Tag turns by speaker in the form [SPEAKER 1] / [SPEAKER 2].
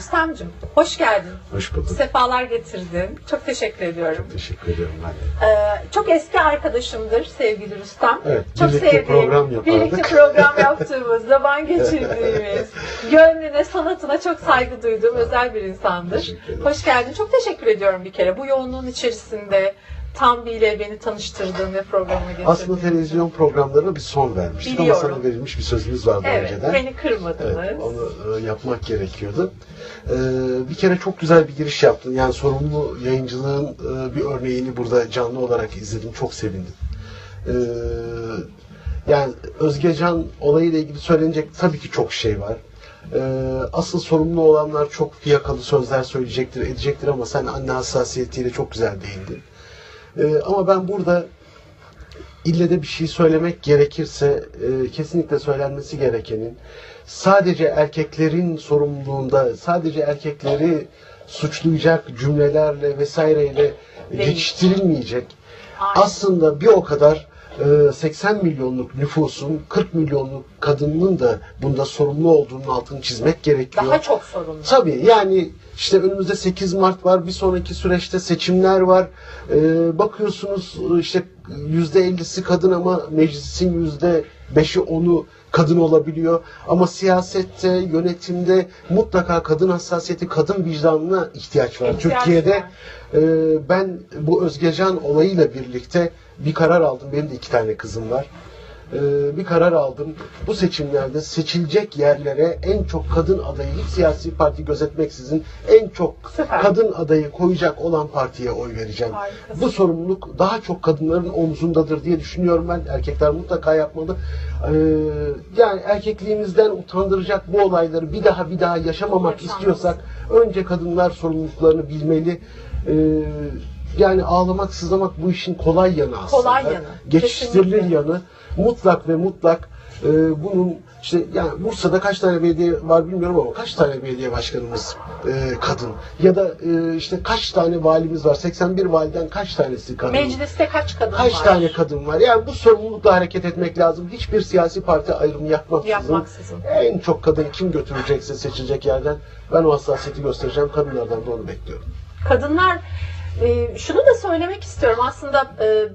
[SPEAKER 1] Rüstem'cim hoş geldin.
[SPEAKER 2] Hoş bulduk.
[SPEAKER 1] Sefalar getirdin. Çok teşekkür ediyorum.
[SPEAKER 2] Teşekkür ederim ben.
[SPEAKER 1] Ee, çok eski arkadaşımdır sevgili Rüstem.
[SPEAKER 2] Evet,
[SPEAKER 1] çok
[SPEAKER 2] birlikte program yapardık.
[SPEAKER 1] Birlikte program yaptığımız, zaman geçirdiğimiz, gönlüne, sanatına çok saygı duyduğum özel bir insandır. Hoş geldin. Çok teşekkür ediyorum bir kere. Bu yoğunluğun içerisinde Tanbi ile beni tanıştırdığın ve programa getirdin.
[SPEAKER 2] Aslında televizyon programlarına bir son vermiştik ama
[SPEAKER 1] Biliyorum.
[SPEAKER 2] sana verilmiş bir sözümüz vardı
[SPEAKER 1] Evet,
[SPEAKER 2] önceden.
[SPEAKER 1] beni kırmadınız.
[SPEAKER 2] Evet, onu e, yapmak gerekiyordu. E, bir kere çok güzel bir giriş yaptın. Yani sorumlu yayıncılığın e, bir örneğini burada canlı olarak izledim. Çok sevindim. E, yani Özgecan olayıyla ilgili söylenecek tabii ki çok şey var. Asıl sorumlu olanlar çok fiyakalı sözler söyleyecektir, edecektir ama sen anne hassasiyetiyle çok güzel değindin. E, ama ben burada ille de bir şey söylemek gerekirse e, kesinlikle söylenmesi gerekenin sadece erkeklerin sorumluluğunda sadece erkekleri suçlayacak cümlelerle vesaireyle geçiştirilmeyecek.
[SPEAKER 1] Aynen.
[SPEAKER 2] Aslında bir o kadar e, 80 milyonluk nüfusun 40 milyonluk kadının da bunda sorumlu olduğunun altını çizmek gerekiyor.
[SPEAKER 1] Daha çok sorunlu.
[SPEAKER 2] Tabii yani işte önümüzde 8 Mart var, bir sonraki süreçte seçimler var. Ee, bakıyorsunuz işte yüzde 50'si kadın ama meclisin yüzde 5'i onu kadın olabiliyor. Ama siyasette, yönetimde mutlaka kadın hassasiyeti, kadın vicdanına ihtiyaç var.
[SPEAKER 1] İhtiyaç
[SPEAKER 2] Türkiye'de
[SPEAKER 1] var.
[SPEAKER 2] e, ben bu Özgecan olayıyla birlikte bir karar aldım. Benim de iki tane kızım var bir karar aldım. Bu seçimlerde seçilecek yerlere en çok kadın adayı hiç siyasi parti gözetmeksizin en çok
[SPEAKER 1] Süper.
[SPEAKER 2] kadın adayı koyacak olan partiye oy vereceğim.
[SPEAKER 1] Harikasın.
[SPEAKER 2] Bu sorumluluk daha çok kadınların omzundadır diye düşünüyorum ben. Erkekler mutlaka yapmalı. Ee, yani erkekliğimizden utandıracak bu olayları bir daha bir daha yaşamamak istiyorsak önce kadınlar sorumluluklarını bilmeli. Ee, yani ağlamak, sızlamak bu işin kolay yanı aslında.
[SPEAKER 1] Kolay yanı.
[SPEAKER 2] Geçiştirilir
[SPEAKER 1] Kesinlikle.
[SPEAKER 2] yanı mutlak ve mutlak e, bunun işte yani Bursa'da kaç tane belediye var bilmiyorum ama kaç tane belediye başkanımız e, kadın ya da e, işte kaç tane valimiz var 81 validen kaç tanesi kadın
[SPEAKER 1] Mecliste kaç kadın
[SPEAKER 2] kaç
[SPEAKER 1] var?
[SPEAKER 2] tane kadın var yani bu sorumlulukla hareket etmek lazım hiçbir siyasi parti ayrımı yapmaksızın,
[SPEAKER 1] Yapmaksızın.
[SPEAKER 2] en çok kadın kim götürecekse seçilecek yerden ben o hassasiyeti göstereceğim kadınlardan da onu bekliyorum.
[SPEAKER 1] Kadınlar e, şunu da söylemek istiyorum. Aslında e,